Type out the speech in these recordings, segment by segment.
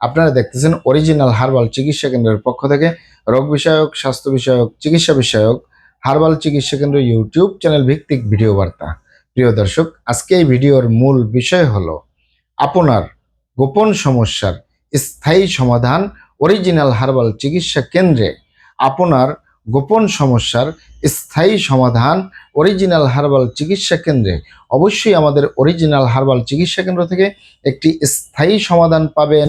আপনারা দেখতেছেন original herbal চিকিৎসা কেন্দ্রের পক্ষ থেকে রোগ বিষয়ক, স্বাস্থ্য বিষয়ক, চিকিৎসা বিষয়ক হার্বাল চিকিৎসা কেন্দ্র ইউটিউব চ্যানেল ভিত্তিক ভিডিও বার্তা। প্রিয় দর্শক, আজকে এই ভিডিওর মূল বিষয় হলো আপনার গোপন সমস্যার স্থায়ী সমাধান অরিজিনাল হার্বাল চিকিৎসা কেন্দ্রে আপনার গোপন সমস্যার স্থায়ী সমাধান অরিজিনাল হার্বাল চিকিৎসা কেন্দ্রে। অবশ্যই আমাদের অরিজিনাল হার্বাল চিকিৎসা কেন্দ্র থেকে একটি স্থায়ী সমাধান পাবেন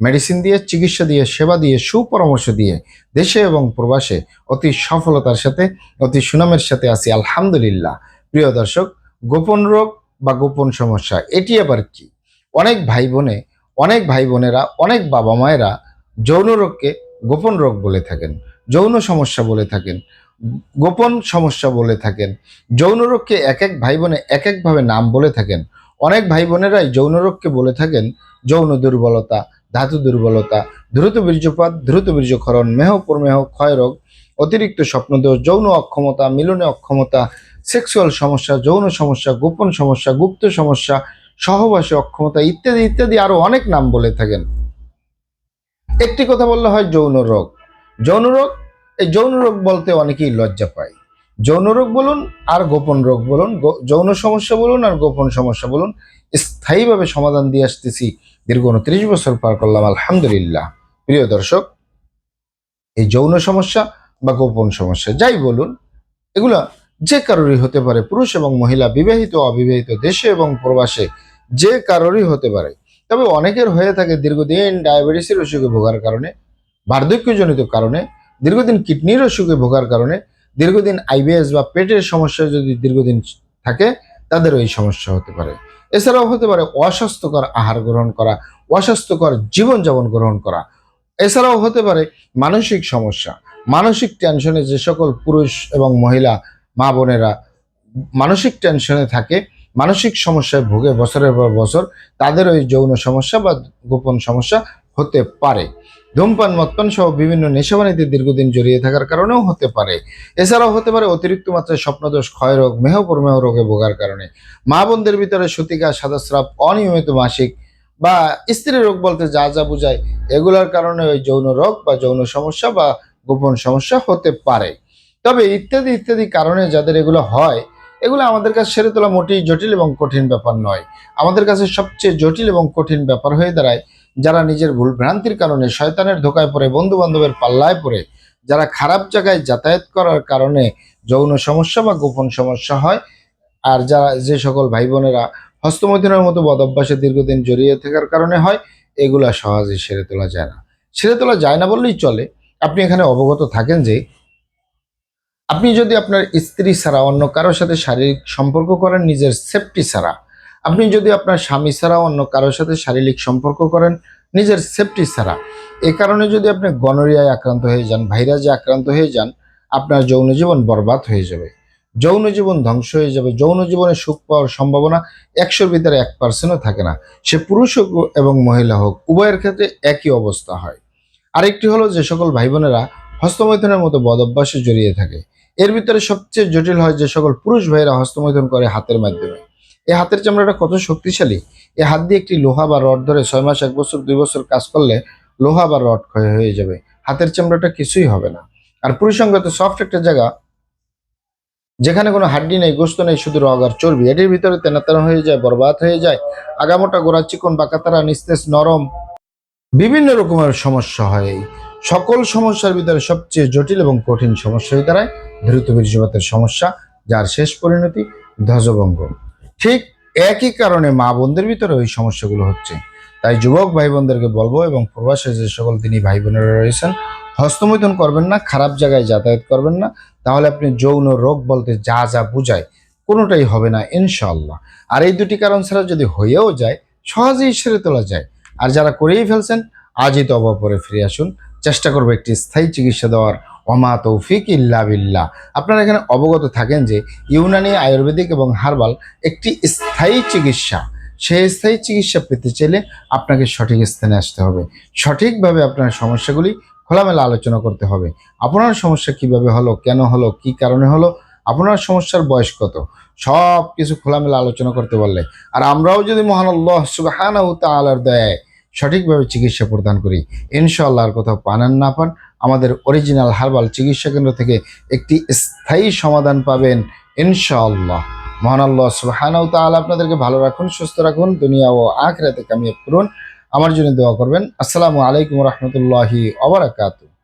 মেডিসিন দিয়ে, চিকিৎসা দিয়ে, সেবা দিয়ে, সুপরামর্শ দিয়ে দেশে এবং প্রবাসে অতি সফলতার সাথে, অতি সুনামের সাথে আছি। আলহামদুলিল্লাহ। প্রিয় দর্শক, গোপন রোগ বা গোপন সমস্যা, এটি আবার কি? অনেক ভাই বোনে অনেক ভাই বোনেরা অনেক বাবা মায়েরা যৌন রোগকে গোপন রোগ বলে থাকেন, যৌন সমস্যা বলে থাকেন, গোপন সমস্যা বলে থাকেন, যৌন রোগকে এক এক ভাই বোনে এক একভাবে নাম বলে থাকেন। অনেক ভাই বোনেরাই যৌন রোগকে বলে থাকেন, যৌন দুর্বলতা ধাতু দুর্বলতা, দ্রুত বীর্যপাত, দ্রুত বীর্যক্ষরণ, মেহ, প্রমেহ ক্ষয়রোগ অতিরিক্ত স্বপ্নদোষ যৌন অক্ষমতা, মিলনে অক্ষমতা, সেক্সুয়াল সমস্যা, যৌন সমস্যা, গোপন সমস্যা, গুপ্ত সমস্যা, সহবাসে অক্ষমতা ইত্যাদি ইত্যাদি আরও অনেক নাম বলে থাকেন। একটি কথা বললে হয় যৌন রোগ। যৌন রোগ, এই যৌন রোগ বলতে অনেকেই লজ্জা পায়। যৌন রোগ বলুন আর গোপন রোগ বলুন যৌন সমস্যা বলুন আর গোপন সমস্যা বলুন, স্থায়ীভাবে সমাধান দিয়ে আসতেছি দীর্ঘ উনত্রিশ বছর পার করলাম, আলহামদুলিল্লাহ। প্রিয় দর্শক, এই যৌন সমস্যা বা গোপন সমস্যা, যাই বলুন, এগুলা যে কারোরই হতে পারে, পুরুষ এবং মহিলা, বিবাহিত অবিবাহিত, দেশে এবং প্রবাসে যে কারোরই হতে পারে। তবে অনেকের হয়ে থাকে দীর্ঘদিন ডায়াবেটিসের অসুখে ভোগার কারণে, বার্ধক্যজনিত কারণে, দীর্ঘদিন কিডনির অসুখে ভোগার কারণে, দীর্ঘদিন আইবিএস বা পেটের সমস্যা যদি দীর্ঘদিন থাকে তাদের এই সমস্যা হতে পারে। এছাড়াও হতে পারে অস্বাস্থ্যকর আহার গ্রহণ করা, অস্বাস্থ্যকর জীবনযাপন গ্রহণ করা। এছাড়াও হতে পারে মানসিক সমস্যা, মানসিক টেনশনে যে সকল পুরুষ এবং মহিলা, মা বোনেরা মানসিক টেনশনে থাকে, মানসিক সমস্যায় ভোগে বছরের পর বছর, তাদের ওই যৌন সমস্যা বা গোপন সমস্যা হতে পারে। ধূমপান, মদপান সহ বিভিন্ন নেশাবানিতে দীর্ঘদিন জড়িয়ে থাকার কারণেও হতে পারে। এছাড়াও হতে পারে অতিরিক্ত মাত্রায় স্বপ্নদোষ, ক্ষয়রোগ মেহপ্রমেহ রোগে ভোগার কারণে। মা বোনদের ভিতরে সতিকা, সাদাস্রাব, অনিয়মিত মাসিক বা স্ত্রী রোগ বলতে যা যা বোঝায়, এগুলোর কারণে ওই যৌন রোগ বা যৌন সমস্যা বা গোপন সমস্যা হতে পারে। তবে ইত্যাদি ইত্যাদি কারণে যাদের এগুলো হয়, এগুলো আমাদের কাছে সেরে তোলা মোটেই জটিল এবং কঠিন ব্যাপার নয়। আমাদের কাছে সবচেয়ে জটিল এবং কঠিন ব্যাপার হয়ে দাঁড়ায় যারা নিজের ভুল ভ্রান্তির কারণে শয়তানের ধোকায় পড়ে বন্ধু বান্ধবের পাল্লায় পড়ে, যারা খারাপ জায়গায় যাতায়াত করার কারণে যৌন সমস্যা বা গোপন সমস্যা হয়, আর যারা যে সকল ভাই বোনেরা হস্তমৈথুনের মতো বদ অভ্যাসে দীর্ঘদিন জড়িয়ে থাকার কারণে হয়, এগুলা সহজে সেরে তোলা যায় না। সেরে তোলা যায় না বললেই চলে। আপনি এখানে অবগত থাকেন যে, আপনি যদি আপনার স্ত্রী ছাড়া অন্য কারোর সাথে শারীরিক সম্পর্ক করেন, নিজের সেফটি ছাড়া আপনি যদি আপনার স্বামী ছাড়া অন্য কারোর সাথে শারীরিক সম্পর্ক করেন, নিজের সেফটি ছাড়া। এ কারণে যদি আপনি গনোরিয়ায় আক্রান্ত হয়ে যান ভাইরাসে আক্রান্ত হয়ে যান, আপনার যৌন জীবন বরবাদ হয়ে যাবে। যৌন জীবন ধ্বংস হয়ে যাবে। যৌন জীবনে সুখ পাওয়ার সম্ভাবনা একশোর ভিতরে এক পার্সেন্টও থাকে না। সে পুরুষ হোক এবং মহিলা হোক, উভয়ের ক্ষেত্রে একই অবস্থা হয়। আরেকটি হলো যে সকল ভাই বোনেরা হস্তমৈথুনের মতো বদ অভ্যাসে জড়িয়ে থাকে। এর ভিতরে সবচেয়ে জটিল হয় যে সকল পুরুষ ভাইয়েরা হস্তমৈথুন করে হাতের মাধ্যমে। এই হাতের চামড়াটা কত শক্তিশালী? এ হাত দিয়ে একটি লোহা বা রড ধরে ছয় মাস, এক বছর, দুই বছর কাজ করলে লোহা বা রড ক্ষয় হয়ে যাবে। হাতের চামড়াটা কিছুই হবে না। আর পুরুষঙ্গত সফট একটা জায়গা, যেখানে কোনো হাড্ডি নেই, গোস্ত নেই, শুধু রগ আর চর্বি। এটির ভিতরে তেনাতেনা হয়ে যায়, বরবাদ হয়ে যায়, আগামোটা গোড়া চিকন বাকাতারা নিস্তেজ, নরম। বিভিন্ন রকমের সমস্যা হয় সকল সমস্যার ভিতরে সবচেয়ে জটিল এবং কঠিন সমস্যা হয়ে দাঁড়ায়। দ্রুত বীর্যপাতের সমস্যা, যার শেষ পরিণতি ধ্বজভঙ্গ। ঠিক একই কারণে মা বোনদের ভিতরে ওই সমস্যাগুলো হচ্ছে। তাই যুবক ভাই বোনদেরকে বলব এবং প্রবাসে যে সকল তিনি ভাই বোনেরা রয়েছেন, হস্তমৈথুন করবেন না, খারাপ জায়গায় যাতায়াত করবেন না, তাহলে আপনি যৌন রোগ বলতে যা যা বুঝায় কোনোটাই হবে না ইনশাল্লাহ আর এই দুটি কারণ ছাড়া যদি হয়েও যায়, সহজেই সেরে তোলা যায়। আর যারা করেই ফেলছেন, আজই তবা পরে ফিরে আসুন। চেষ্টা করব একটি স্থায়ী চিকিৎসা দেওয়ার অমা তৌফিক ইল্লা বিল্লাহ। আপনারা এখানে অবগত থাকেন যে ইউনানি আয়ুর্বেদিক এবং হার্বাল একটি স্থায়ী চিকিৎসা। সেই স্থায়ী চিকিৎসা পেতে চাইলে আপনাকে সঠিক স্থানে আসতে হবে। সঠিকভাবে আপনার সমস্যাগুলি খোলামেলা আলোচনা করতে হবে। আপনার সমস্যা কীভাবে হলো, কেন হলো, কি কারণে হলো, আপনার সমস্যার বয়স কত সব কিছু খোলামেলা আলোচনা করতে পারলে। আর আমরাও যদি মহান আল্লাহ সুবাহানাহু তাআলার দয়ায় সঠিকভাবে চিকিৎসা প্রদান করি, ইনশাআল্লাহ আর কোথাও পানান না পান আমাদের অরিজিনাল হার্বাল চিকিৎসা কেন্দ্র থেকে একটি স্থায়ী সমাধান পাবেন, ইনশাআল্লাহ। মহান আল্লাহ সুবহানাহু তাহলে আপনাদেরকে ভালো রাখুন, সুস্থ রাখুন, দুনিয়া ও আখিরাতে কামিয়াব করুন। আমার জন্য দোয়া করবেন। আসসালামু আলাইকুম রহমতুল্লাহি ওবারাকাতুহ